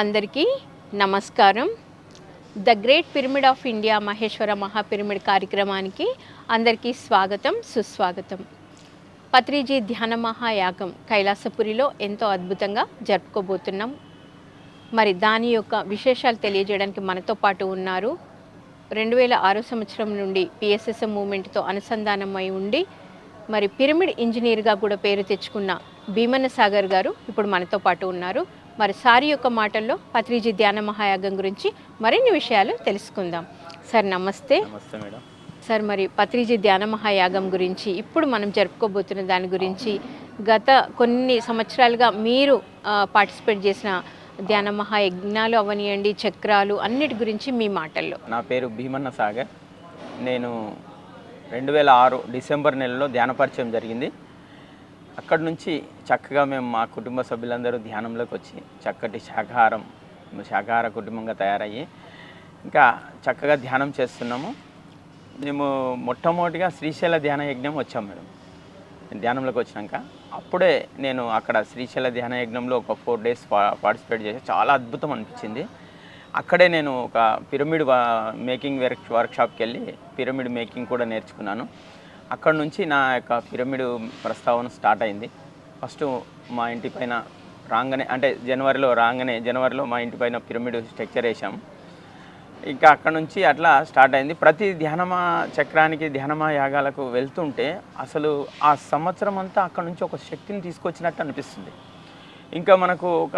అందరికీ నమస్కారం. The great pyramid of India Maheshwara మహాపిరమిడ్ కార్యక్రమానికి అందరికీ స్వాగతం సుస్వాగతం. పత్రిజీ ధ్యాన మహాయాగం కైలాసపురిలో ఎంతో అద్భుతంగా జరుపుకోబోతున్నాం. మరి దాని యొక్క విశేషాలు తెలియజేయడానికి మనతో పాటు ఉన్నారు. రెండు వేల ఆరో సంవత్సరం నుండి పిఎస్ఎస్ఎం మూమెంట్తో అనుసంధానమై ఉండి మరి పిరమిడ్ ఇంజనీర్గా కూడా పేరు తెచ్చుకున్న భీమన్న సాగర్ గారు ఇప్పుడు మనతో పాటు ఉన్నారు. మరి సారి యొక్క మాటల్లో పత్రిజీ ధ్యాన మహాయాగం గురించి మరిన్ని విషయాలు తెలుసుకుందాం. సార్ నమస్తే. నమస్తే మేడం. సార్ మరి పత్రిజీ ధ్యాన మహాయాగం గురించి ఇప్పుడు మనం జరుపుకోబోతున్న దాని గురించి గత కొన్ని సంవత్సరాలుగా మీరు పార్టిసిపేట్ చేసిన ధ్యాన మహాయజ్ఞాలు అవనియండి చక్రాలు అన్నిటి గురించి మీ మాటల్లో. నా పేరు భీమన్న సాగర్. నేను రెండు వేల ఆరు డిసెంబర్ నెలలో ధ్యాన పరిచయం జరిగింది. అక్కడి నుంచి చక్కగా మేము మా కుటుంబ సభ్యులందరూ ధ్యానంలోకి వచ్చి చక్కటి శాకాహారం శాకాహార కుటుంబంగా తయారయ్యి ఇంకా చక్కగా ధ్యానం చేస్తున్నాము. మేము మొట్టమొదటిగా శ్రీశైల ధ్యాన యజ్ఞం వచ్చాం మేడం. ధ్యానంలోకి వచ్చినాక అప్పుడే నేను అక్కడ శ్రీశైల ధ్యాన యజ్ఞంలో ఒక ఫోర్ డేస్ పార్టిసిపేట్ చేసి చాలా అద్భుతం అనిపించింది. అక్కడే నేను ఒక పిరమిడ్ వా- మేకింగ్ వర్క్ వర్క్షాప్కి వెళ్ళి పిరమిడ్ మేకింగ్ కూడా నేర్చుకున్నాను. అక్కడ నుంచి నా యొక్క పిరమిడ్ ప్రస్తావన స్టార్ట్ అయింది. ఫస్ట్ మా ఇంటి పైన రాగానే అంటే జనవరిలో రాగానే జనవరిలో మా ఇంటి పైన పిరమిడ్ స్ట్రక్చర్ వేసాం ఇంకా అక్కడ నుంచి అట్లా స్టార్ట్ అయింది. ప్రతి ధ్యానమా చక్రానికి ధ్యానమా యాగాలకు వెళ్తుంటే అసలు ఆ సంవత్సరం అంతా అక్కడ నుంచి ఒక శక్తిని తీసుకొచ్చినట్టు అనిపిస్తుంది. ఇంకా మనకు ఒక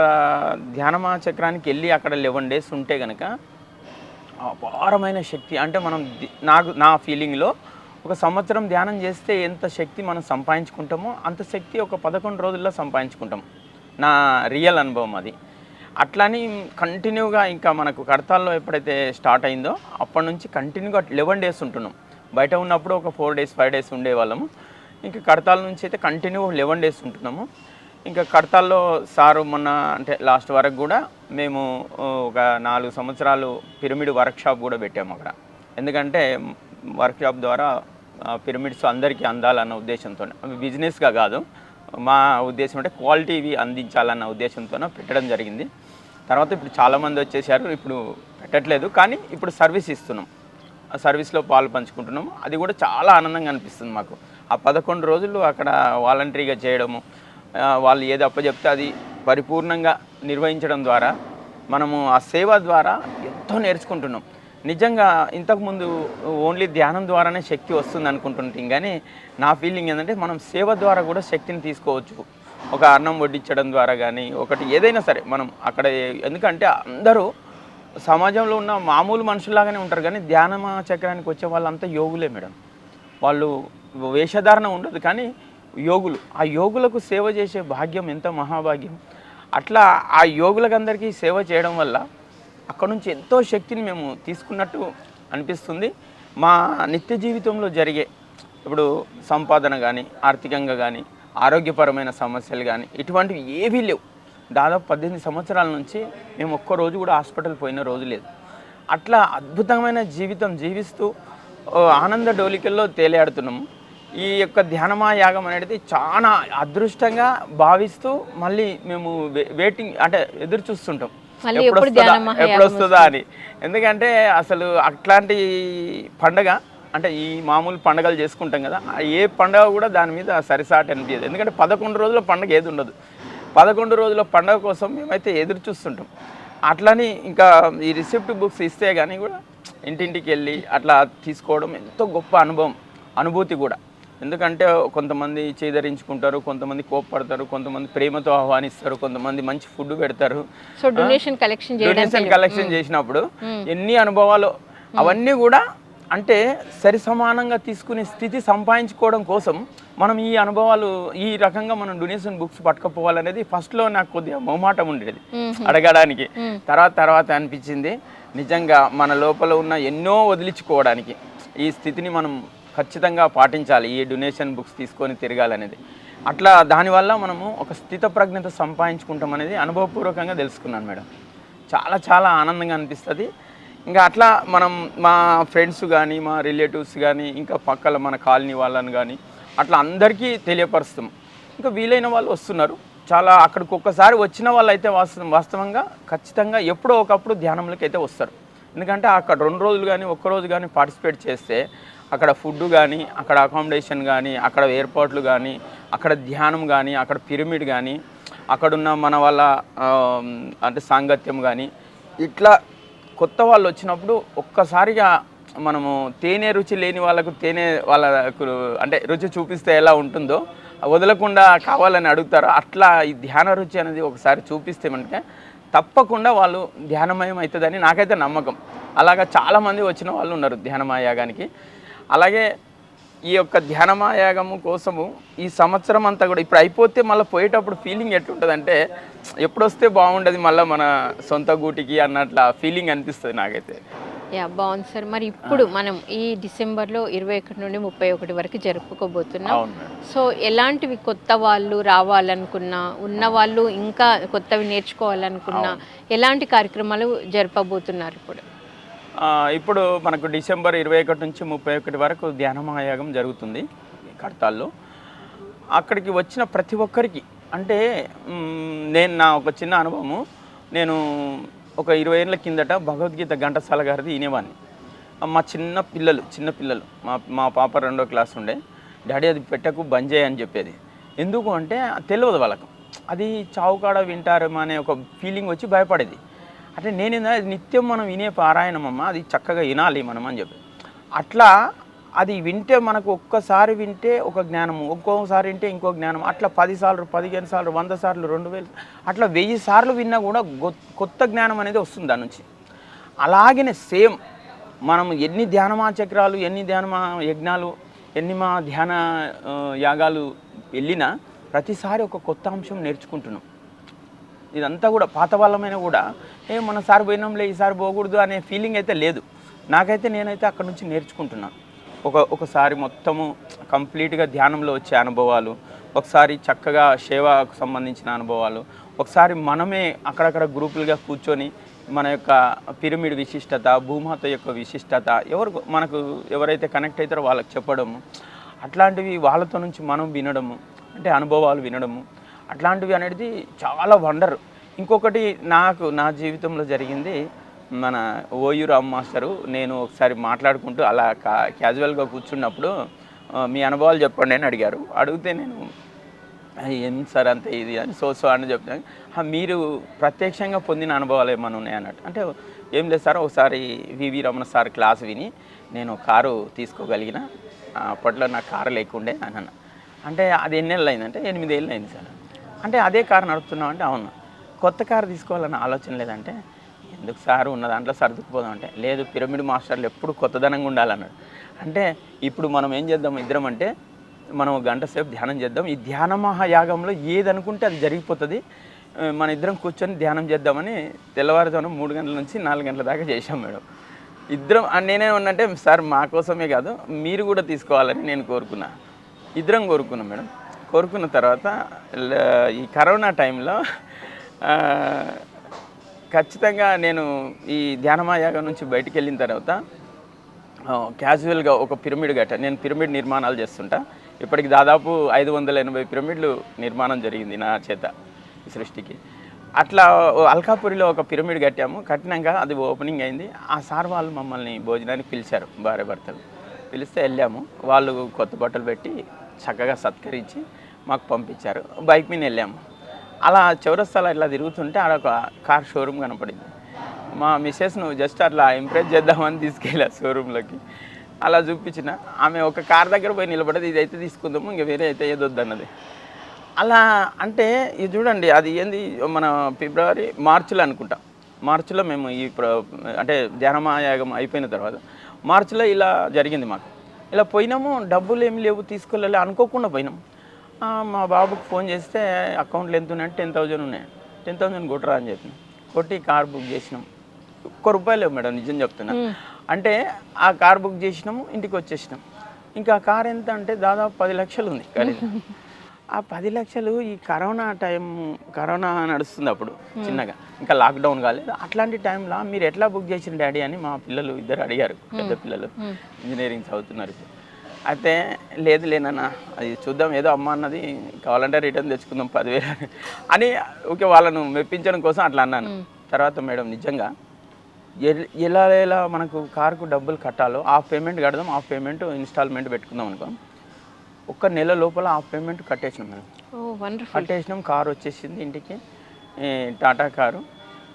ధ్యానమా చక్రానికి వెళ్ళి అక్కడ లెవెన్ డేస్ ఉంటే కనుక అపారమైన శక్తి. అంటే మనం నాకు నా ఫీలింగ్లో ఒక సంవత్సరం ధ్యానం చేస్తే ఎంత శక్తి మనం సంపాదించుకుంటామో అంత శక్తి ఒక పదకొండు రోజుల్లో సంపాదించుకుంటాం. నా రియల్ అనుభవం అది. అట్లని కంటిన్యూగా ఇంకా మనకు కడతాల్లో ఎప్పుడైతే స్టార్ట్ అయిందో అప్పటి నుంచి కంటిన్యూగా లెవెన్ డేస్ ఉంటున్నాం. బయట ఉన్నప్పుడు ఒక ఫోర్ డేస్ ఫైవ్ డేస్ ఉండేవాళ్ళము. ఇంకా కడతాల నుంచి అయితే కంటిన్యూ లెవెన్ డేస్ ఉంటున్నాము. ఇంకా కడతాల్లో సారు మొన్న అంటే లాస్ట్ వరకు కూడా మేము ఒక నాలుగు సంవత్సరాలు పిరమిడ్ వర్క్షాప్ కూడా పెట్టాము అక్కడ. ఎందుకంటే వర్క్షాప్ ద్వారా పిరమిడ్స్ అందరికీ అందాలన్న ఉద్దేశంతో అవి బిజినెస్గా కాదు. మా ఉద్దేశం అంటే క్వాలిటీవి అందించాలన్న ఉద్దేశంతో పెట్టడం జరిగింది. తర్వాత ఇప్పుడు చాలామంది వచ్చేసారు. ఇప్పుడు పెట్టట్లేదు. కానీ ఇప్పుడు సర్వీస్ ఇస్తున్నాం. ఆ సర్వీస్లో పాలు పంచుకుంటున్నాము. అది కూడా చాలా ఆనందంగా అనిపిస్తుంది మాకు. ఆ పదకొండు రోజులు అక్కడ వాలంటరీగా చేయడము వాళ్ళు ఏది అప్పచెప్తే అది పరిపూర్ణంగా నిర్వహించడం ద్వారా మనము ఆ సేవ ద్వారా ఎంతో నేర్చుకుంటున్నాం. నిజంగా ఇంతకుముందు ఓన్లీ ధ్యానం ద్వారానే శక్తి వస్తుంది అనుకుంటుంటాం కానీ నా ఫీలింగ్ ఏంటంటే మనం సేవ ద్వారా కూడా శక్తిని తీసుకోవచ్చు. ఒక అన్నం వడ్డించడం ద్వారా కానీ ఒకటి ఏదైనా సరే మనం అక్కడ ఎందుకంటే అందరూ సమాజంలో ఉన్న మామూలు మనుషుల్లాగానే ఉంటారు కానీ ధ్యానమా చక్రానికి వచ్చే వాళ్ళంతా యోగులే మేడం. వాళ్ళు వేషధారణ ఉండదు కానీ యోగులు. ఆ యోగులకు సేవ చేసే భాగ్యం ఎంత మహాభాగ్యం. అట్లా ఆ యోగులకందరికీ సేవ చేయడం వల్ల అక్కడ నుంచి ఎంతో శక్తిని మేము తీసుకున్నట్టు అనిపిస్తుంది. మా నిత్య జీవితంలో జరిగే ఇప్పుడు సంపాదన కానీ ఆర్థికంగా కానీ ఆరోగ్యపరమైన సమస్యలు కానీ ఇటువంటివి ఏవీ లేవు. దాదాపు పద్దెనిమిది సంవత్సరాల నుంచి మేము ఒక్క రోజు కూడా హాస్పిటల్ పోయిన రోజు లేదు. అట్లా అద్భుతమైన జీవితం జీవిస్తూ ఆనంద డోలికల్లో తేలియాడుతున్నాము ఈ యొక్క ధ్యానమా యాగం అనేది చాలా అదృష్టంగా భావిస్తూ మళ్ళీ మేము వెయిటింగ్ అంటే ఎదురు చూస్తుంటాం. ఎప్పుడు వస్తుందా? ఎప్పుడు అని. ఎందుకంటే అసలు అట్లాంటి పండగ అంటే ఈ మామూలు పండగలు చేసుకుంటాం కదా ఆ ఏ పండగ కూడా దాని మీద సరిసాటి అనిపించదు. ఎందుకంటే పదకొండు రోజుల పండగ ఏది ఉండదు. పదకొండు రోజుల పండగ కోసం మేమైతే ఎదురు చూస్తుంటాం. అట్లని ఇంకా ఈ రిసిప్ట్ బుక్స్ ఇస్తే కానీ కూడా ఇంటింటికి వెళ్ళి అట్లా తీసుకోవడం ఎంతో గొప్ప అనుభవం అనుభూతి కూడా. ఎందుకంటే కొంతమంది చేదరించుకుంటారు కొంతమంది కోప్పడతారు కొంతమంది ప్రేమతో ఆహ్వానిస్తారు కొంతమంది మంచి ఫుడ్ పెడతారు. So donation collection donation collection చేసినప్పుడు ఎన్ని అనుభవాలు అవన్నీ కూడా అంటే సరి సమానంగా తీసుకునే స్థితి సంపాదించుకోవడం కోసం మనం ఈ అనుభవాలు ఈ రకంగా మనం డొనేషన్ బుక్స్ పట్టుకపోవాలనేది ఫస్ట్లో నాకు కొద్దిగా మొహమాటం ఉండేది. అడగడానికి. తర్వాత తర్వాత అనిపించింది. నిజంగా మన లోపల ఉన్న ఎన్నో వదిలించుకోవడానికి ఈ స్థితిని మనం ఖచ్చితంగా పాటించాలి ఈ డొనేషన్ బుక్స్ తీసుకొని తిరగాలనేది. అట్లా దానివల్ల మనము ఒక స్థిత ప్రజ్ఞత సంపాదించుకుంటాం అనేది అనుభవపూర్వకంగా తెలుసుకున్నాను మేడం. చాలా చాలా ఆనందంగా అనిపిస్తుంది. ఇంకా అట్లా మనం మా ఫ్రెండ్స్ కానీ మా రిలేటివ్స్ కానీ ఇంకా పక్కల మన కాలనీ వాళ్ళని కానీ అట్లా అందరికీ తెలియపరుస్తాం. ఇంకా వీలైన వాళ్ళు వస్తున్నారు. చాలా అక్కడికి ఒక్కసారి వచ్చిన వాళ్ళు అయితే వాస్తవం వాస్తవంగా ఖచ్చితంగా ఎప్పుడో ఒకప్పుడు ధ్యానంలోకి అయితే వస్తారు. ఎందుకంటే అక్కడ రెండు రోజులు కానీ ఒక్క రోజు కానీ పార్టిసిపేట్ చేస్తే అక్కడ ఫుడ్ కానీ అక్కడ అకామిడేషన్ కానీ అక్కడ ఏర్పాట్లు కానీ అక్కడ ధ్యానం కానీ అక్కడ పిరమిడ్ కానీ అక్కడున్న మన వాళ్ళ అంటే సాంగత్యం కానీ ఇట్లా కొత్త వాళ్ళు వచ్చినప్పుడు ఒక్కసారిగా మనము తేనె రుచి లేని వాళ్ళకు తేనె వాళ్ళకు అంటే రుచి చూపిస్తే ఎలా ఉంటుందో వదలకుండా కావాలని అడుగుతారు? అట్లా ఈ ధ్యాన రుచి అనేది ఒకసారి చూపిస్తే మనకి తప్పకుండా వాళ్ళు ధ్యానమయం అవుతుందని నాకైతే నమ్మకం. అలాగా చాలామంది వచ్చిన వాళ్ళు ఉన్నారు ధ్యానమయాగానికి అలాగే ఈ యొక్క ధ్యానమాయాగము కోసము ఈ సంవత్సరం అంతా కూడా ఇప్పుడు అయిపోతే మళ్ళీ పోయేటప్పుడు ఫీలింగ్ ఎట్లుంటుంది అంటే ఎప్పుడు వస్తే బాగుండదు మళ్ళీ మన సొంత గూటికి అన్నట్ల ఫీలింగ్ అనిపిస్తుంది నాకైతే. యా బాగుంది సార్. మరి ఇప్పుడు మనం ఈ డిసెంబర్లో ఇరవై ఒకటి నుండి ముప్పై ఒకటి వరకు జరుపుకోబోతున్నాం. సో ఎలాంటివి కొత్త వాళ్ళు రావాలనుకున్నా ఉన్న వాళ్ళు ఇంకా కొత్తవి నేర్చుకోవాలనుకున్నా ఎలాంటి కార్యక్రమాలు జరపబోతున్నారు ఇప్పుడు? ఇప్పుడు మనకు డిసెంబర్ ఇరవై ఒకటి నుంచి ముప్పై ఒకటి వరకు ధ్యాన మహాయాగం జరుగుతుంది కడతాల్లో అక్కడికి వచ్చిన ప్రతి ఒక్కరికి అంటే నేను నా ఒక చిన్న అనుభవము. నేను ఒక ఇరవై ఏళ్ళ కిందట భగవద్గీత ఘంటసాల గారిది వినేవాడిని మా చిన్న పిల్లలు చిన్న పిల్లలు మా మా పాప రెండో క్లాస్ ఉండే. డాడీ అది పెట్టకు బంద్ చేయి అని చెప్పేది. ఎందుకు అంటే తెలియదు వాళ్ళకు. అది చావుకాడ వింటారేమో అనే ఒక ఫీలింగ్ వచ్చి భయపడేది. అంటే నేను నిత్యం మనం వినే పారాయణం అమ్మ అది చక్కగా వినాలి మనం అని చెప్పి. అట్లా అది వింటే మనకు ఒక్కసారి వింటే ఒక జ్ఞానము ఒక్కోసారి వింటే ఇంకో జ్ఞానం అట్లా పది సార్లు పదిహేను సార్లు వంద సార్లు రెండు వేలు అట్లా వెయ్యి సార్లు విన్నా కూడా కొత్త జ్ఞానం అనేది వస్తుంది దాని నుంచి. అలాగనే సేమ్ మనం ఎన్ని ధ్యానమా చక్రాలు ఎన్ని ధ్యానమా యజ్ఞాలు ఎన్ని మా ధ్యాన యాగాలు వెళ్ళినా ప్రతిసారి ఒక కొత్త అంశం నేర్చుకుంటున్నాం. ఇదంతా కూడా పాత వాళ్ళమైనా కూడా ఏ మన సార్ పోయినాంలే ఈసారి పోకూడదు అనే ఫీలింగ్ అయితే లేదు. నాకైతే నేనైతే అక్కడ నుంచి నేర్చుకుంటున్నాను. ఒక ఒకసారి మొత్తము కంప్లీట్గా ధ్యానంలో వచ్చే అనుభవాలు ఒకసారి చక్కగా సేవకు సంబంధించిన అనుభవాలు ఒకసారి మనమే అక్కడక్కడ గ్రూపులుగా కూర్చొని మన యొక్క పిరమిడ్ విశిష్టత భూమాత యొక్క విశిష్టత ఎవరు మనకు ఎవరైతే కనెక్ట్ అవుతారో వాళ్ళకి చెప్పడము అట్లాంటివి వాళ్ళతో నుంచి మనం వినడము అంటే అనుభవాలు వినడము అట్లాంటివి అనేది చాలా వండర్. ఇంకొకటి నాకు నా జీవితంలో జరిగింది మన ఓయూ రామ్ మాస్టరు నేను ఒకసారి మాట్లాడుకుంటూ అలా కా క్యాజువల్గా కూర్చున్నప్పుడు మీ అనుభవాలు చెప్పండి అని అడిగారు. అడిగితే నేను ఏం సార్ అంతే ఇది అని సో సో అని చెప్తాను మీరు ప్రత్యక్షంగా పొందిన అనుభవాలు ఏమైనా ఉన్నాయన్నట్టు అంటే ఏం లేదు సార్ ఒకసారి వివి రమణ సార్ క్లాస్ విని నేను కారు తీసుకోగలిగిన అప్పట్లో నాకు కారు లేకుండే అని అన్న. అంటే అది ఎన్నేళ్ళు అయిందంటే ఎనిమిది ఏళ్ళు అయింది సార్. అంటే అదే కారు నడుపుతున్నాం అంటే అవును. కొత్త కారు తీసుకోవాలన్న ఆలోచన లేదంటే ఎందుకు సార్ ఉన్న దాంట్లో సర్దుకుపోదాం అంటే? లేదు పిరమిడ్ మాస్టర్లు ఎప్పుడు కొత్తదనంగా ఉండాలన్నాడు. అంటే ఇప్పుడు మనం ఏం చేద్దాం ఇద్దరం అంటే మనం గంట సేపు ధ్యానం చేద్దాం. ఈ ధ్యాన మహాయాగంలో ఏది అనుకుంటే అది జరిగిపోతుంది. మన ఇద్దరం కూర్చొని ధ్యానం చేద్దామని తెల్లవారుజామున మూడు గంటల నుంచి నాలుగు గంటల దాకా చేశాం మేడం. ఇద్దరం ఆ, నేనే సార్ మా కోసమే కాదు మీరు కూడా తీసుకోవాలని నేను కోరుకున్నా. ఇద్దరం కోరుకున్నాం మేడం. కోరుకున్న తర్వాత ఈ కరోనా టైంలో ఖచ్చితంగా నేను ఈ ధ్యానమాయాగం నుంచి బయటికి వెళ్ళిన తర్వాత క్యాజువల్గా ఒక పిరమిడ్ గట్ట నేను పిరమిడ్ నిర్మాణాలు చేస్తుంటా. ఇప్పటికి దాదాపు ఐదు వందల ఎనభై పిరమిడ్లు నిర్మాణం జరిగింది నా చేత సృష్టికి. అట్లా అల్కాపురిలో ఒక పిరమిడ్ కట్టాము. కట్టినాక అది ఓపెనింగ్ అయింది. ఆ సార్ వాళ్ళు మమ్మల్ని భోజనానికి పిలిచారు భార్య భర్తలు. పిలిస్తే వెళ్ళాము. వాళ్ళు కొత్త బట్టలు పెట్టి చక్కగా సత్కరించి మాకు పంపించారు. బైక్ మీద వెళ్ళాము. అలా చౌరస్తాలో ఇట్లా తిరుగుతుంటే ఆడ ఒక కార్ షోరూమ్ కనపడింది. మా మిస్సెస్ను జస్ట్ అట్లా ఇంప్రెస్ చేద్దామని తీసుకెళ్ళా షోరూంలోకి. అలా చూపించిన. ఆమె ఒక కార్ దగ్గర పోయి నిలబడేది ఇది అయితే తీసుకుందాము ఇంకా వేరే అయితే ఏదొద్దు అన్నది అలా అంటే ఇది చూడండి అది ఏంది మన ఫిబ్రవరి మార్చిలో అనుకుంటా. మార్చిలో మేము ఈ ప్ర అంటే ధ్యానమాయాగం అయిపోయిన తర్వాత మార్చిలో ఇలా జరిగింది మాకు. ఇలా పోయినాము డబ్బులు ఏమి లేవు తీసుకోలేదు అనుకోకుండా పోయినాం మా బాబుకు ఫోన్ చేస్తే అకౌంట్లో ఎంత ఉన్నాయంటే టెన్ థౌజండ్ ఉన్నాయి టెన్ థౌజండ్ కొట్టరా అని చెప్పి కొట్టి కార్ బుక్ చేసినాం. ఒక్క రూపాయలు లేవు మేడం నిజం చెప్తున్నా. అంటే ఆ కార్ బుక్ చేసినాము ఇంటికి వచ్చేసినాం. ఇంకా ఆ కార్ ఎంత అంటే దాదాపు పది లక్షలు ఉంది ఖరీదు. ఆ పది లక్షలు ఈ కరోనా టైం కరోనా నడుస్తుంది అప్పుడు చిన్నగా. ఇంకా లాక్డౌన్ కాలేదు. అట్లాంటి టైంలో మీరు ఎట్లా బుక్ చేసిన డాడీ అని మా పిల్లలు ఇద్దరు అడిగారు పెద్ద పిల్లలు. ఇంజనీరింగ్ చదువుతున్నారు ఇప్పుడు. అయితే లేదు లేనన్నా అది చూద్దాం ఏదో అమ్మ అన్నది కావాలంటే రిటర్న్ తెచ్చుకుందాం పదివేలు అని. ఓకే వాళ్ళను మెప్పించడం కోసం అట్లా అన్నాను. తర్వాత మేడం నిజంగా ఎల్- ఎలా మనకు కారుకు డబ్బులు కట్టాలో హాఫ్ పేమెంట్ కడదాం హాఫ్ పేమెంట్ ఇన్స్టాల్మెంట్ పెట్టుకుందాం అనుకో. ఒక్క నెల లోపల హాఫ్ పేమెంట్ కట్టేసినాం మేడం. కట్టేసినాం కారు వచ్చేసింది ఇంటికి. Tata car.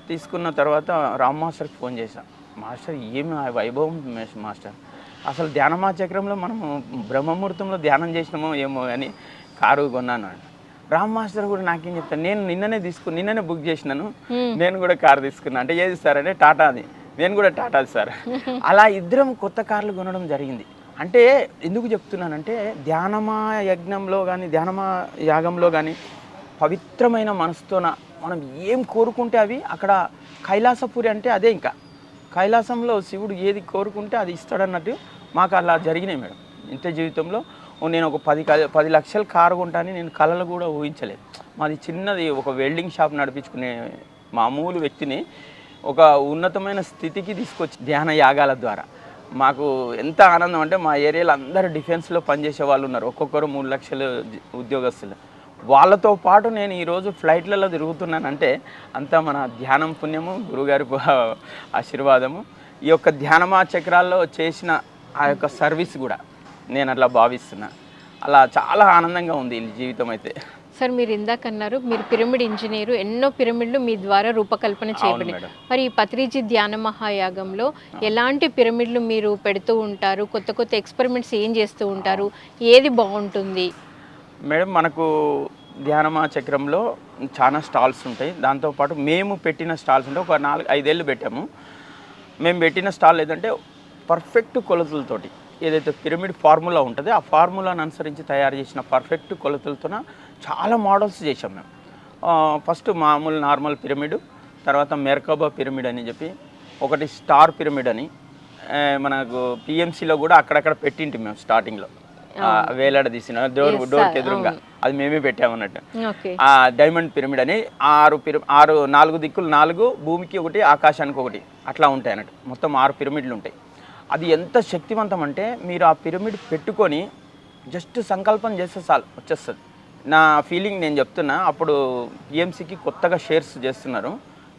తీసుకున్న తర్వాత రామ్ మాస్టర్కి ఫోన్ చేశా. మాస్టర్ ఏమి వైభవం మేస్- మాస్టర్. అసలు ధ్యానమా చక్రంలో మనము బ్రహ్మముహూర్తంలో ధ్యానం చేసినామో ఏమో అని కారు కొన్నాను. రామ్ మాస్టర్ కూడా నాకేం చెప్తాను నేను నిన్ననే తీసుకు నిన్ననే బుక్ చేసినాను. నేను కూడా కారు తీసుకున్నా. అంటే ఏది సార్ అంటే టాటాది. నేను కూడా టాటాది సార్. అలా ఇద్దరం కొత్త కార్లు కొనడం జరిగింది. అంటే ఎందుకు చెప్తున్నానంటే ధ్యానమా యజ్ఞంలో కానీ ధ్యానమా యాగంలో కానీ పవిత్రమైన మనసుతోన మనం ఏం కోరుకుంటే అవి అక్కడ కైలాసపురి అంటే అదే ఇంకా. కైలాసంలో శివుడు ఏది కోరుకుంటే అది ఇస్తాడన్నట్టు మాకు అలా జరిగినాయి మేడం. ఇంత జీవితంలో నేను ఒక పది క- పది లక్షల కారు కొంటానని నేను కళలు కూడా ఊహించలేదు. మాది చిన్నది ఒక వెల్డింగ్ షాప్ నడిపించుకునే మామూలు వ్యక్తిని ఒక ఉన్నతమైన స్థితికి తీసుకొచ్చి ధ్యాన యాగాల ద్వారా. మాకు ఎంత ఆనందం అంటే మా ఏరియాలో అందరు డిఫెన్స్లో పనిచేసే వాళ్ళు ఉన్నారు. ఒక్కొక్కరు మూడు లక్షలు ఉద్యోగస్తులు. వాళ్ళతో పాటు నేను ఈరోజు ఫ్లైట్లలో తిరుగుతున్నానంటే అంతా మన ధ్యానం పుణ్యము గురుగారి ఆశీర్వాదము ఈ యొక్క ధ్యానమా చక్రాల్లో చేసిన ఆ యొక్క సర్వీస్ కూడా నేను అట్లా భావిస్తున్నా. అలా చాలా ఆనందంగా ఉంది ఈ జీవితం అయితే. సార్ మీరు ఇందాక అన్నారు మీరు పిరమిడ్ ఇంజనీరు ఎన్నో పిరమిడ్లు మీ ద్వారా రూపకల్పన చేయబడి. మరి ఈ పత్రిజీ ధ్యాన మహాయాగంలో ఎలాంటి పిరమిడ్లు మీరు పెడుతూ ఉంటారు? కొత్త కొత్త ఎక్స్పెరిమెంట్స్ ఏం చేస్తూ ఉంటారు? ఏది బాగుంటుంది? మేడం మనకు ధ్యానమా చక్రంలో చాలా స్టాల్స్ ఉంటాయి. దాంతోపాటు మేము పెట్టిన స్టాల్స్ ఉంటాయి ఒక నాలుగు ఐదేళ్ళు పెట్టాము. మేము పెట్టిన స్టాల్ ఏదంటే పర్ఫెక్ట్ కొలతలతోటి. ఏదైతే పిరమిడ్ ఫార్ములా ఉంటుందో ఆ ఫార్ములాను అనుసరించి తయారు చేసిన పర్ఫెక్ట్ కొలతలతోన చాలా మోడల్స్ చేసాం మేము. ఫస్ట్ మామూలు నార్మల్ పిరమిడ్ తర్వాత మెర్కబా పిరమిడ్ అని చెప్పి ఒకటి స్టార్ పిరమిడ్ అని మనకు పిఎంసిలో కూడా అక్కడక్కడ పెట్టింటి మేము స్టార్టింగ్లో వేలాడ తీసిన డోర్ డోర్కి ఎదురుగా. అది మేమే పెట్టామన్నట్టు ఆ డైమండ్ పిరమిడ్ అని ఆరు పిర ఆరు నాలుగు దిక్కులు నాలుగు భూమికి ఒకటి ఆకాశానికి ఒకటి అట్లా ఉంటాయి అన్నట్టు. మొత్తం ఆరు పిరమిడ్లు ఉంటాయి. అది ఎంత శక్తివంతం అంటే మీరు ఆ పిరమిడ్ పెట్టుకొని జస్ట్ సంకల్పం చేస్తే చాలు వచ్చేస్తుంది. నా ఫీలింగ్ నేను చెప్తున్నా అప్పుడు పిఎంసికి కొత్తగా షేర్స్ చేస్తున్నారు.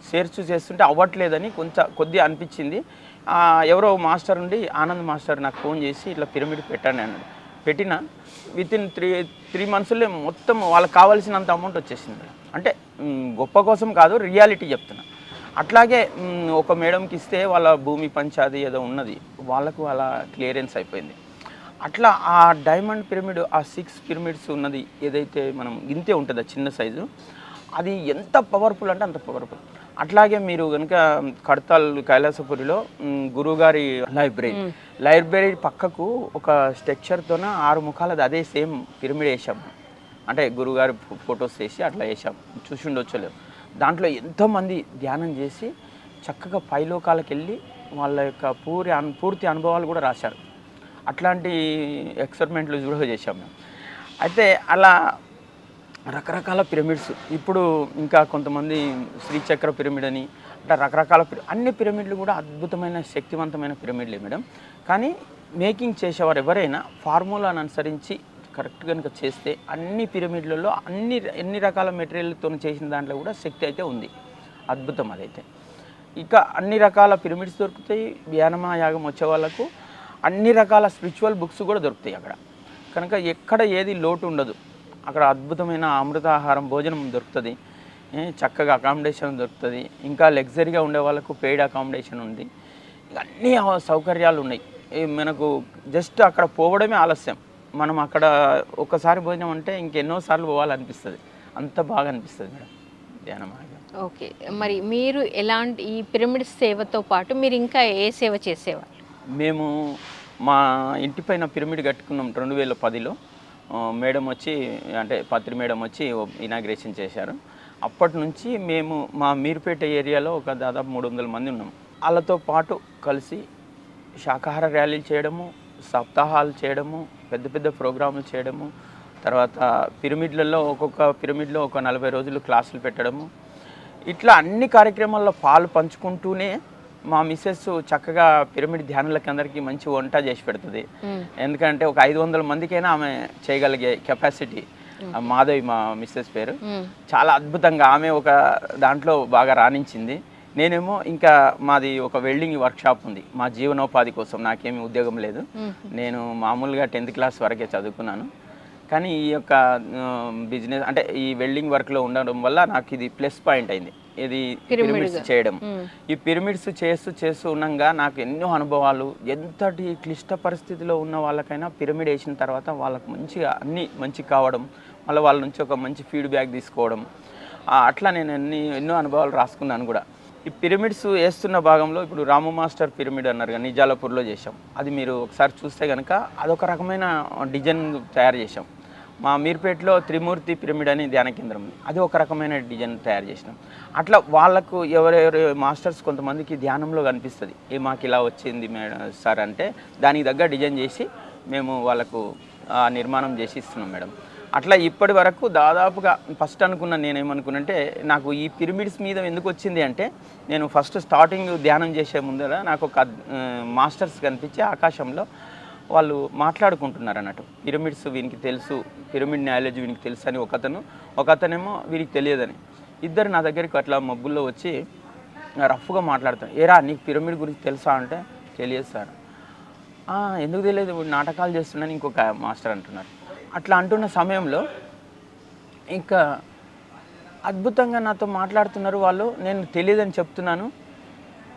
షేర్స్ చేస్తుంటే అవ్వట్లేదని కొంచెం కొద్దిగా అనిపించింది. ఎవరో మాస్టర్ ఉండి ఆనంద్ మాస్టర్ నాకు ఫోన్ చేసి ఇట్లా పిరమిడ్ పెట్టండి అన్నాడు. పెట్టిన విత్ ఇన్ త్రీ త్రీ మంత్స్లో మొత్తం వాళ్ళకి కావాల్సినంత అమౌంట్ వచ్చేసింది. అంటే గొప్ప కోసం కాదు రియాలిటీ చెప్తున్నా. అట్లాగే ఒక మేడంకి ఇస్తే వాళ్ళ భూమి పంచాది ఏదో ఉన్నది. వాళ్ళకు అలా క్లియరెన్స్ అయిపోయింది. అట్లా ఆ డైమండ్ పిరమిడ్ ఆ సిక్స్ పిరమిడ్స్ ఉన్నది ఏదైతే మనం ఇంతే ఉంటుంది చిన్న సైజు అది ఎంత పవర్ఫుల్ అంటే అంత పవర్ఫుల్. అట్లాగే మీరు కనుక కడతాల్ కైలాసపురిలో గురువుగారి లైబ్రరీ. లైబ్రరీ పక్కకు ఒక స్ట్రక్చర్తోన ఆరు ముఖాలది అదే సేమ్ పిరమిడ్ వేసాం అంటే గురువుగారి ఫొటోస్ వేసి అట్లా వేసాం చూసి ఉండొచ్చలేదు దాంట్లో ఎంతోమంది ధ్యానం చేసి చక్కగా పైలోకాలకు వెళ్ళి వాళ్ళ యొక్క పూరి అను పూర్తి అనుభవాలు కూడా రాశారు. అట్లాంటి ఎక్స్పెరిమెంట్లు కూడా చేశాం మేము. అయితే అలా రకరకాల పిరమిడ్స్ ఇప్పుడు ఇంకా కొంతమంది శ్రీచక్ర పిరమిడ్ అని అంటే రకరకాల అన్ని పిరమిడ్లు కూడా అద్భుతమైన శక్తివంతమైన పిరమిడ్లే మేడం. కానీ మేకింగ్ చేసేవారు ఎవరైనా ఫార్ములాను అనుసరించి కరెక్ట్ కనుక చేస్తే అన్ని పిరమిడ్లలో అన్ని ఎన్ని రకాల మెటీరియల్తో చేసిన దాంట్లో కూడా శక్తి అయితే ఉంది. అద్భుతం అదైతే. ఇక అన్ని రకాల పిరమిడ్స్ దొరుకుతాయి. వ్యానమా యాగం వచ్చే వాళ్ళకు అన్ని రకాల స్పిరిచువల్ బుక్స్ కూడా దొరుకుతాయి అక్కడ. కనుక ఎక్కడ ఏది లోటు ఉండదు. అక్కడ అద్భుతమైన అమృతాహారం భోజనం దొరుకుతుంది. చక్కగా అకామిడేషన్ దొరుకుతుంది. ఇంకా లగ్జరీగా ఉండే వాళ్ళకు పెయిడ్ అకామిడేషన్ ఉంది. ఇక అన్ని సౌకర్యాలు ఉన్నాయి. మనకు జస్ట్ అక్కడ పోవడమే ఆలస్యం. మనం అక్కడ ఒక్కసారి భోజనం అంటే ఇంకెన్నోసార్లు పోవాలనిపిస్తుంది. అంత బాగా అనిపిస్తుంది మేడం. ధ్యానం యాగం. ఓకే. మరి మీరు ఎలాంటి ఈ పిరమిడ్ సేవతో పాటు మీరు ఇంకా ఏ సేవ చేసేవారు మేము మా ఇంటి పైన పిరమిడ్ కట్టుకున్నాం రెండు వేల పదిలో మేడం వచ్చి అంటే పత్రి మేడం వచ్చి ఇనాగ్రేషన్ చేశారు. అప్పటి నుంచి మేము మా మీర్పేట ఏరియాలో ఒక దాదాపు మూడు వందల మంది ఉన్నాం. వాళ్ళతో పాటు కలిసి శాకాహార ర్యాలీలు చేయడము సప్తాహాలు చేయడము పెద్ద పెద్ద ప్రోగ్రాములు చేయడము తర్వాత పిరమిడ్లలో ఒక్కొక్క పిరమిడ్లో ఒక నలభై రోజులు క్లాసులు పెట్టడము. ఇట్లా అన్ని కార్యక్రమాల్లో పాలు పంచుకుంటూనే మా మిస్సెస్ చక్కగా పిరమిడ్ ధ్యానులకి అందరికీ మంచి వంట చేసి పెడుతుంది. ఎందుకంటే ఒక ఐదు వందల మందికైనా ఆమె చేయగలిగే కెపాసిటీ. మాధవి మా మిస్సెస్ పేరు. చాలా అద్భుతంగా ఆమె ఒక దాంట్లో బాగా రాణించింది. నేనేమో ఇంకా మాది ఒక వెల్డింగ్ వర్క్షాప్ ఉంది. మా జీవనోపాధి కోసం నాకేమీ ఉద్యోగం లేదు. నేను మామూలుగా టెన్త్ క్లాస్ వరకే చదువుకున్నాను. కానీ ఈ యొక్క బిజినెస్ అంటే ఈ వెల్డింగ్ వర్క్లో ఉండడం వల్ల నాకు ఇది ప్లస్ పాయింట్ అయింది. ఇది పిరమిడ్స్ చేయడం. ఈ పిరమిడ్స్ చేస్తూ చేస్తూ ఉండగా నాకు ఎన్నో అనుభవాలు ఎంతటి క్లిష్ట పరిస్థితిలో ఉన్న వాళ్ళకైనా పిరమిడ్ వేసిన తర్వాత వాళ్ళకి మంచిగా అన్నీ మంచి కావడం మళ్ళీ వాళ్ళ నుంచి ఒక మంచి ఫీడ్బ్యాక్ తీసుకోవడం. అట్లా నేను ఎన్ని ఎన్నో అనుభవాలు రాసుకున్నాను కూడా. ఈ పిరమిడ్స్ వేస్తున్న భాగంలో ఇప్పుడు రాము మాస్టర్ పిరమిడ్ అన్నారు కానీ నిజాలపూర్లో చేసాం అది మీరు ఒకసారి చూస్తే కనుక అదొక రకమైన డిజైన్ తయారు చేసాం మా మీర్పేటలో త్రిమూర్తి పిరమిడ్ అని ధ్యాన కేంద్రం అది ఒక రకమైన డిజైన్ తయారు చేసినాం. అట్లా వాళ్ళకు ఎవరెవరు మాస్టర్స్ కొంతమందికి ధ్యానంలో కనిపిస్తుంది. ఏ మాకు ఇలా వచ్చింది మేడం సార్ అంటే దానికి తగ్గ డిజైన్ చేసి మేము వాళ్ళకు నిర్మాణం చేసి ఇస్తున్నాం మేడం. అట్లా ఇప్పటి వరకు దాదాపుగా ఫస్ట్ అనుకున్న నేనేమనుకున్నంటే నాకు ఈ పిరమిడ్స్ మీద ఎందుకు వచ్చింది అంటే నేను ఫస్ట్ స్టార్టింగ్ ధ్యానం చేసే ముందర నాకు ఒక మాస్టర్స్ కనిపించి ఆకాశంలో వాళ్ళు మాట్లాడుకుంటున్నారు అన్నట్టు. పిరమిడ్స్ వీనికి తెలుసు పిరమిడ్ నాలెడ్జ్ వీనికి తెలుసు అని ఒకతను ఒకతనేమో వీరికి తెలియదని. ఇద్దరు నా దగ్గరికి అట్లా మబ్బుల్లో వచ్చి రఫ్గా మాట్లాడతారు ఏరా నీకు పిరమిడ్ గురించి తెలుసా? అంటే తెలియదు సార్. ఎందుకు తెలియదు? నాటకాలు చేస్తున్నాను ఇంకొక మాస్టర్ అంటున్నారు. అట్లా అంటున్న సమయంలో ఇంకా అద్భుతంగా నాతో మాట్లాడుతున్నారు వాళ్ళు. నేను తెలియదని చెప్తున్నాను.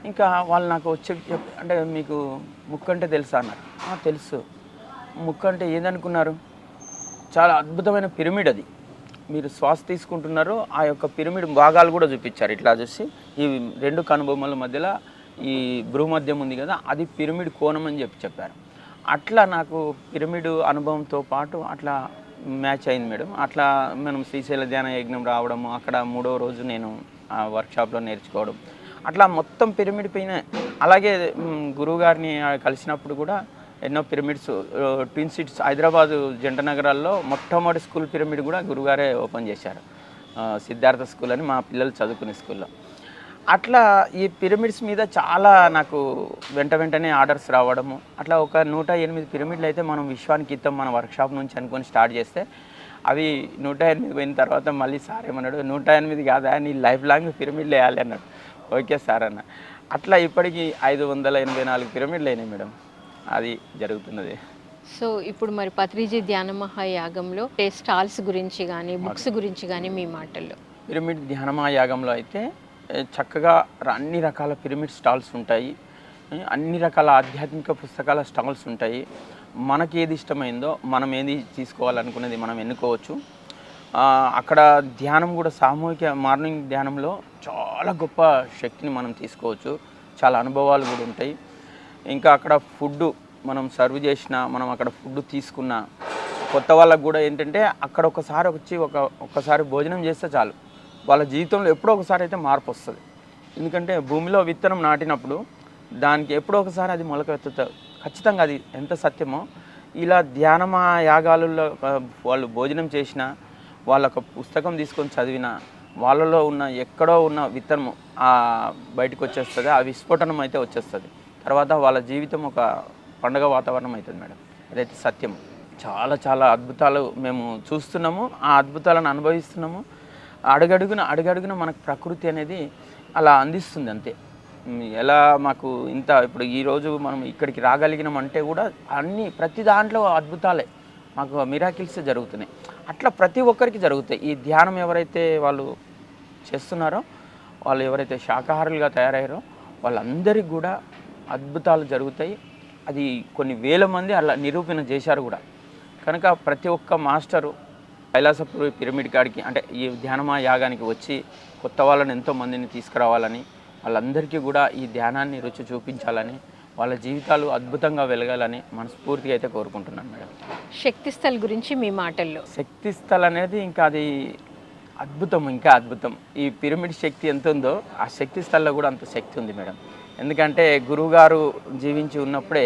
ఇంకా వాళ్ళు నాకు వచ్చి అంటే మీకు ముక్కు అంటే తెలుసా అన్నారు. తెలుసు. ముక్కు అంటే ఏదనుకున్నారు? చాలా అద్భుతమైన పిరమిడ్ అది. మీరు శ్వాస తీసుకుంటున్నారు. ఆ యొక్క పిరమిడ్ భాగాలు కూడా చూపించారు. ఇట్లా చూసి ఈ రెండు కనుబొమ్మల మధ్యలో ఈ భ్రూమధ్యం ఉంది కదా అది పిరమిడ్ కోణం అని చెప్పి చెప్పారు. అట్లా నాకు పిరమిడ్ అనుభవంతో పాటు అట్లా మ్యాచ్ అయింది మేడం. అట్లా మనం శ్రీశైల ధ్యాన యజ్ఞం రావడము అక్కడ మూడో రోజు నేను ఆ వర్క్షాప్లో నేర్చుకోవడం అట్లా మొత్తం పిరమిడ్ పైన. అలాగే గురువుగారిని కలిసినప్పుడు కూడా ఎన్నో పిరమిడ్స్ ట్విన్ సిటీస్ హైదరాబాదు జంట నగరాల్లో మొట్టమొదటి స్కూల్ పిరమిడ్ కూడా గురుగారే ఓపెన్ చేశారు. సిద్ధార్థ స్కూల్ అని మా పిల్లలు చదువుకునే స్కూల్లో. అట్లా ఈ పిరమిడ్స్ మీద చాలా నాకు వెంట వెంటనే ఆర్డర్స్ రావడము. అట్లా ఒక నూట ఎనిమిది పిరమిడ్లు అయితే మనం విశ్వానికి ఇద్దాం మన వర్క్షాప్ నుంచి అనుకొని స్టార్ట్ చేస్తే అవి నూట ఎనిమిది పోయిన తర్వాత మళ్ళీ సార్ ఏమన్నాడు నూట ఎనిమిది కాదా? నీ లైఫ్ లాంగ్ పిరమిడ్లు వేయాలి అన్నాడు. ఓకే సార్ అన్న. అట్లా ఇప్పటికి ఐదు వందల ఎనభై నాలుగు పిరమిడ్లు అయినాయి మేడం. అది జరుగుతున్నది. సో ఇప్పుడు మరి పత్రిజీ ధ్యాన మహాయాగంలో స్టాల్స్ గురించి కానీ బుక్స్ గురించి కానీ మీ మాటల్లో? పిరమిడ్ ధ్యానమా యాగంలో అయితే చక్కగా అన్ని రకాల పిరమిడ్ స్టాల్స్ ఉంటాయి. అన్ని రకాల ఆధ్యాత్మిక పుస్తకాల స్టాల్స్ ఉంటాయి. మనకి ఏది ఇష్టమైందో మనం ఏది తీసుకోవాలనుకునేది మనం ఎన్నుకోవచ్చు. అక్కడ ధ్యానం కూడా సామూహిక మార్నింగ్ ధ్యానంలో చాలా గొప్ప శక్తిని మనం తీసుకోవచ్చు. చాలా అనుభవాలు కూడా ఉంటాయి. ఇంకా అక్కడ ఫుడ్ మనం సర్వ్ చేసిన మనం అక్కడ ఫుడ్ తీసుకున్న కొత్త వాళ్ళకు కూడా ఏంటంటే అక్కడ ఒకసారి వచ్చి ఒక ఒక్కసారి భోజనం చేస్తే చాలు. వాళ్ళ జీవితంలో ఎప్పుడో ఒకసారి అయితే మార్పు వస్తుంది. ఎందుకంటే భూమిలో విత్తనం నాటినప్పుడు దానికి ఎప్పుడో ఒకసారి అది మొలకెత్తుతుంది ఖచ్చితంగా అది ఎంత సత్యమో ఇలా ధ్యానమా యాగాలలో వాళ్ళు భోజనం చేసిన వాళ్ళ ఒక పుస్తకం తీసుకొని చదివిన వాళ్ళలో ఉన్న ఎక్కడో ఉన్న విత్తనము ఆ బయటకు వచ్చేస్తుంది ఆ విస్ఫోటనం అయితే వచ్చేస్తుంది. తర్వాత వాళ్ళ జీవితం ఒక పండగ వాతావరణం అవుతుంది మేడం. అదైతే సత్యం. చాలా చాలా అద్భుతాలు మేము చూస్తున్నాము ఆ అద్భుతాలను అనుభవిస్తున్నాము. అడుగడుగున అడుగడుగున మనకు ప్రకృతి అనేది అలా అందిస్తుంది అంతే. ఎలా మాకు ఇంత ఇప్పుడు ఈరోజు మనం ఇక్కడికి రాగలిగినాం అంటే కూడా అన్నీ ప్రతి దాంట్లో అద్భుతాలే. మాకు మిరాకిల్స్ జరుగుతున్నాయి. అట్లా ప్రతి ఒక్కరికి జరుగుతాయి. ఈ ధ్యానం ఎవరైతే వాళ్ళు చేస్తున్నారో వాళ్ళు ఎవరైతే శాకాహారులుగా తయారయ్యారో వాళ్ళందరికీ కూడా అద్భుతాలు జరుగుతాయి. అది కొన్ని వేల మంది అలా నిరూపణ చేశారు కూడా. కనుక ప్రతి ఒక్క మాస్టరు కైలాసపురి పిరమిడ్ కాడికి అంటే ఈ ధ్యానమా యాగానికి వచ్చి కొత్త వాళ్ళని ఎంతో మందిని తీసుకురావాలని వాళ్ళందరికీ కూడా ఈ ధ్యానాన్ని రుచి చూపించాలని వాళ్ళ జీవితాలు అద్భుతంగా వెలగాలని మనస్ఫూర్తిగా అయితే కోరుకుంటున్నాను మేడం. శక్తి స్థల్ గురించి మీ మాటల్లో. శక్తి స్థల్ అనేది ఇంకా అది అద్భుతం ఇంకా అద్భుతం. ఈ పిరమిడ్ శక్తి ఎంత ఉందో ఆ శక్తి స్థల్లో కూడా అంత శక్తి ఉంది మేడం. ఎందుకంటే గురువుగారు జీవించి ఉన్నప్పుడే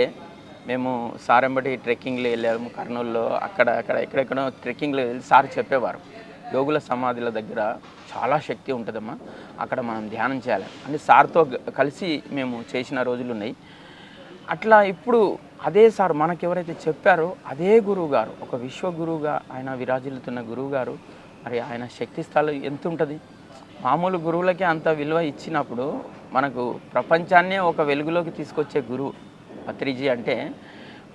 మేము సారంబటి ట్రెక్కింగ్లో వెళ్ళాము కర్నూలులో. అక్కడ అక్కడ ఎక్కడెక్కడో ట్రెక్కింగ్లో వెళ్ళి సార్ చెప్పేవారు. యోగుల సమాధుల దగ్గర చాలా శక్తి ఉంటుందమ్మా. అక్కడ మనం ధ్యానం చేయాలి అంటే సార్తో కలిసి మేము చేసిన రోజులు ఉన్నాయి. అట్లా ఇప్పుడు అదే సార్ మనకెవరైతే చెప్పారో అదే గురువు గారు ఒక విశ్వగురువుగా ఆయన విరాజిల్లుతున్న గురువు గారు మరి ఆయన శక్తి స్థలం ఎంత ఉంటుంది మామూలు గురువులకే అంత విలువ ఇచ్చినప్పుడు మనకు ప్రపంచాన్నే ఒక వెలుగులోకి తీసుకొచ్చే గురువు పత్రిజీ అంటే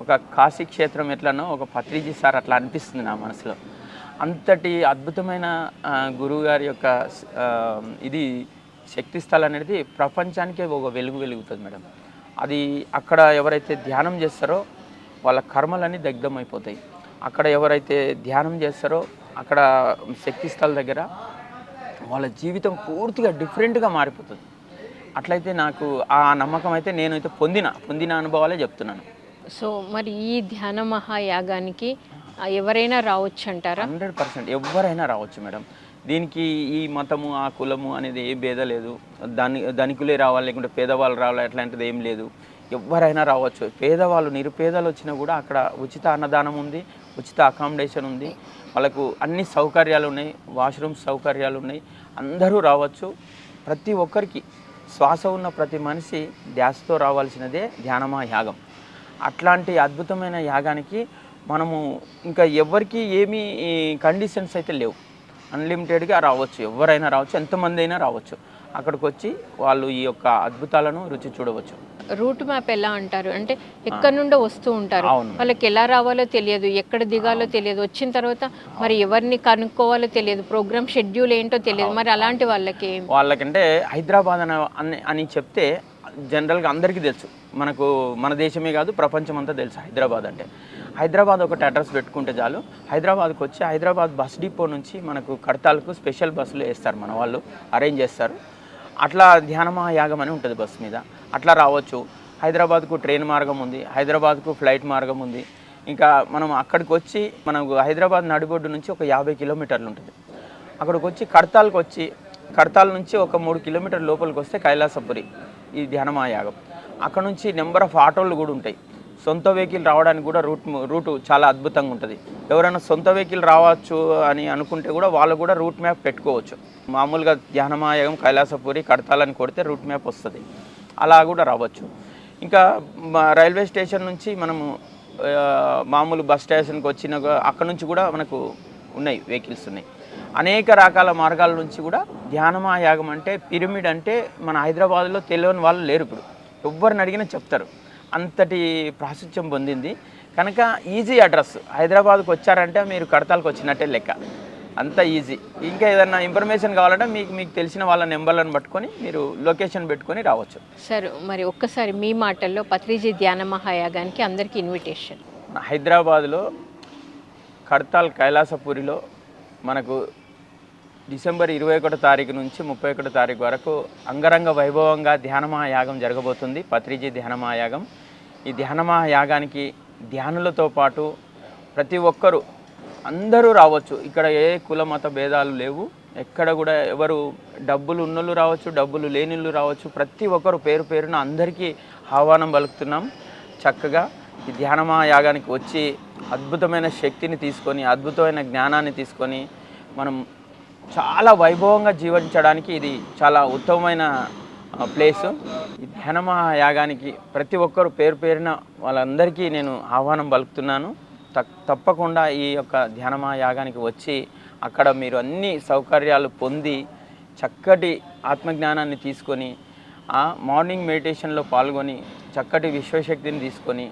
ఒక కాశీ క్షేత్రం ఎట్లనో ఒక పత్రిజీ సార్ అట్లా అనిపిస్తుంది నా మనసులో. అంతటి అద్భుతమైన గురువు గారి యొక్క ఇది శక్తి స్థలం అనేది ప్రపంచానికే ఒక వెలుగు వెలుగుతుంది మేడం. అది అక్కడ ఎవరైతే ధ్యానం చేస్తారో వాళ్ళ కర్మలన్నీ దగ్ధమైపోతాయి. అక్కడ ఎవరైతే ధ్యానం చేస్తారో అక్కడ శక్తి స్థల దగ్గర వాళ్ళ జీవితం పూర్తిగా డిఫరెంట్గా మారిపోతుంది. అట్లయితే నాకు ఆ నమ్మకం అయితే నేనైతే పొందిన పొందిన అనుభవాలే చెప్తున్నాను. సో మరి ఈ ధ్యాన మహాయాగానికి ఎవరైనా రావచ్చు అంటారా? హండ్రెడ్ పర్సెంట్ ఎవరైనా రావచ్చు మేడం. దీనికి ఈ మతము ఆ కులము అనేది ఏ భేద లేదు. దాని ధనికులే రావాలి లేకుంటే పేదవాళ్ళు రావాలి అట్లాంటిది ఏం లేదు. ఎవరైనా రావచ్చు. పేదవాళ్ళు నిరుపేదలు వచ్చినా కూడా అక్కడ ఉచిత అన్నదానం ఉంది ఉచిత అకామిడేషన్ ఉంది. వాళ్ళకు అన్ని సౌకర్యాలు ఉన్నాయి వాష్రూమ్ సౌకర్యాలు ఉన్నాయి. అందరూ రావచ్చు. ప్రతి ఒక్కరికి శ్వాస ఉన్న ప్రతి మనిషి ధ్యాసతో రావాల్సినదే ధ్యానమా యాగం. అట్లాంటి అద్భుతమైన యాగానికి మనము ఇంకా ఎవరికి ఏమీ కండిషన్స్ అయితే లేవు. అన్లిమిటెడ్గా రావచ్చు ఎవరైనా రావచ్చు ఎంతమంది అయినా రావచ్చు. అక్కడికి వచ్చి వాళ్ళు ఈ యొక్క అద్భుతాలను రుచి చూడవచ్చు. రూట్ మ్యాప్ ఎలా అంటారు? అంటే ఎక్కడి నుండో వస్తూ ఉంటారు. వాళ్ళకి ఎలా రావాలో తెలియదు ఎక్కడ దిగాలో తెలియదు. వచ్చిన తర్వాత మరి ఎవరిని కనుక్కోవాలో తెలియదు. ప్రోగ్రామ్ షెడ్యూల్ ఏంటో తెలియదు. మరి అలాంటి వాళ్ళకి? వాళ్ళకంటే హైదరాబాద్ అని అని అని చెప్తే జనరల్గా అందరికీ తెలుసు. మనకు మన దేశమే కాదు ప్రపంచం అంతా తెలుసు హైదరాబాద్ అంటే. హైదరాబాద్ ఒకటి అడ్రస్ పెట్టుకుంటే చాలు. హైదరాబాద్కి వచ్చి హైదరాబాద్ బస్ డిపో నుంచి మనకు కడతాలకు స్పెషల్ బస్సులు వేస్తారు మన వాళ్ళు. అరేంజ్ చేస్తారు. అట్లా ధ్యానమా యాగం అని ఉంటుంది బస్సు మీద. అట్లా రావచ్చు. హైదరాబాద్కు ట్రైన్ మార్గం ఉంది. హైదరాబాద్కు ఫ్లైట్ మార్గం ఉంది. ఇంకా మనం అక్కడికి వచ్చి మనకు హైదరాబాద్ నడిబొడ్డు నుంచి ఒక యాభై కిలోమీటర్లు ఉంటుంది. అక్కడికి వచ్చి కడతాల్కి వచ్చి కడతాల నుంచి ఒక మూడు కిలోమీటర్ లోపలికి వస్తే కైలాసపురి ఈ ధ్యానమాయాగం అక్కడ నుంచి నెంబర్ ఆఫ్ ఆటోలు కూడా ఉంటాయి. సొంత వెహికల్ రావడానికి కూడా రూట్ రూటు చాలా అద్భుతంగా ఉంటుంది. ఎవరైనా సొంత వెహికల్ రావచ్చు అని అనుకుంటే కూడా వాళ్ళు కూడా రూట్ మ్యాప్ పెట్టుకోవచ్చు. మామూలుగా ధ్యానమాయాగం కైలాసపురి కడతాలని కొడితే రూట్ మ్యాప్ వస్తుంది. అలా కూడా రావచ్చు. ఇంకా మా రైల్వే స్టేషన్ నుంచి మనము మామూలు బస్ స్టేషన్కి వచ్చిన అక్కడ నుంచి కూడా మనకు ఉన్నాయి వెహికల్స్ ఉన్నాయి. అనేక రకాల మార్గాల నుంచి కూడా ధ్యానమాయాగం అంటే పిరమిడ్ అంటే మన హైదరాబాద్లో తెలియని వాళ్ళు లేరు ఇప్పుడు. ఎవరిని అడిగినా చెప్తారు. అంతటి ప్రాశస్త్యం పొందింది. కనుక ఈజీ అడ్రస్ హైదరాబాద్కి వచ్చారంటే మీరు కడతాలకు వచ్చినట్టే లెక్క. అంత ఈజీ. ఇంకా ఏదైనా ఇన్ఫర్మేషన్ కావాలంటే మీకు మీకు తెలిసిన వాళ్ళ నెంబర్లను పట్టుకొని మీరు లొకేషన్ పెట్టుకొని రావచ్చు. సార్ మరి ఒక్కసారి మీ మాటల్లో పత్రిజీ ధ్యాన మహాయాగానికి అందరికీ ఇన్విటేషన్. హైదరాబాద్లో కడతాల్ కైలాసపురిలో మనకు డిసెంబర్ ఇరవై ఒకటో తారీఖు నుంచి ముప్పై ఒకటో తారీఖు వరకు అంగరంగ వైభవంగా ధ్యానమహాయాగం జరగబోతుంది. పత్రిజీ ధ్యానమహాయాగం. ఈ ధ్యానమహాయాగానికి ధ్యానులతో పాటు ప్రతి ఒక్కరూ అందరూ రావచ్చు. ఇక్కడ ఏ కుల మత భేదాలు లేవు. ఎక్కడ కూడా ఎవరు డబ్బులు ఉన్నోళ్ళు రావచ్చు డబ్బులు లేనిళ్ళు రావచ్చు. ప్రతి ఒక్కరు పేరు పేరున అందరికీ ఆహ్వానం పలుకుతున్నాం. చక్కగా ఈ ధ్యానమహాయాగానికి వచ్చి అద్భుతమైన శక్తిని తీసుకొని అద్భుతమైన జ్ఞానాన్ని తీసుకొని మనం చాలా వైభవంగా జీవించడానికి ఇది చాలా ఉత్తమమైన ప్లేసు. ఈ ధ్యానమా యాగానికి ప్రతి ఒక్కరు పేరు పేరిన వాళ్ళందరికీ నేను ఆహ్వానం పలుకుతున్నాను. తక్- తప్పకుండా ఈ యొక్క ధ్యానమా యాగానికి వచ్చి అక్కడ మీరు అన్ని సౌకర్యాలు పొంది చక్కటి ఆత్మజ్ఞానాన్ని తీసుకొని ఆ మార్నింగ్ మెడిటేషన్లో పాల్గొని చక్కటి విశ్వశక్తిని తీసుకొని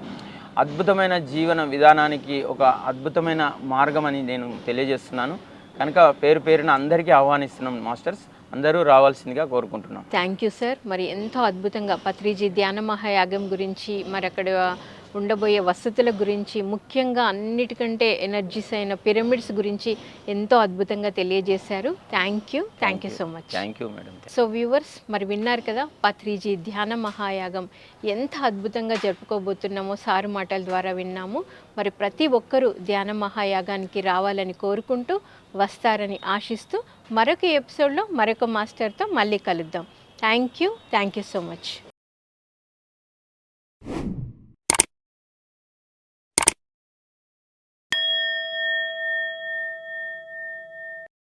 అద్భుతమైన జీవన విధానానికి ఒక అద్భుతమైన మార్గం అని నేను తెలియజేస్తున్నాను. కనుక పేరు పేరున అందరికీ ఆహ్వానిస్తున్నాం మాస్టర్స్. అందరూ రావాల్సిందిగా కోరుకుంటున్నాం. థ్యాంక్ యూ సార్ మరి ఎంతో అద్భుతంగా పత్రిజీ ధ్యాన మహాయాగం గురించి మరి అక్కడ ఉండబోయే వసతుల గురించి ముఖ్యంగా అన్నిటికంటే ఎనర్జీస్ అయిన పిరమిడ్స్ గురించి ఎంతో అద్భుతంగా తెలియజేశారు. Thank you thank you so much thank you madam so viewers మరి విన్నారు కదా పత్రిజీ ధ్యాన మహాయాగం ఎంత అద్భుతంగా జరుపుకోబోతున్నామో సారు మాటల ద్వారా విన్నాము. మరి ప్రతి ఒక్కరూ ధ్యాన మహాయాగానికి రావాలని కోరుకుంటూ వస్తారని ఆశిస్తూ మరొక ఎపిసోడ్లో మరొక మాస్టర్తో మళ్ళీ కలుద్దాం. Thank you thank you so much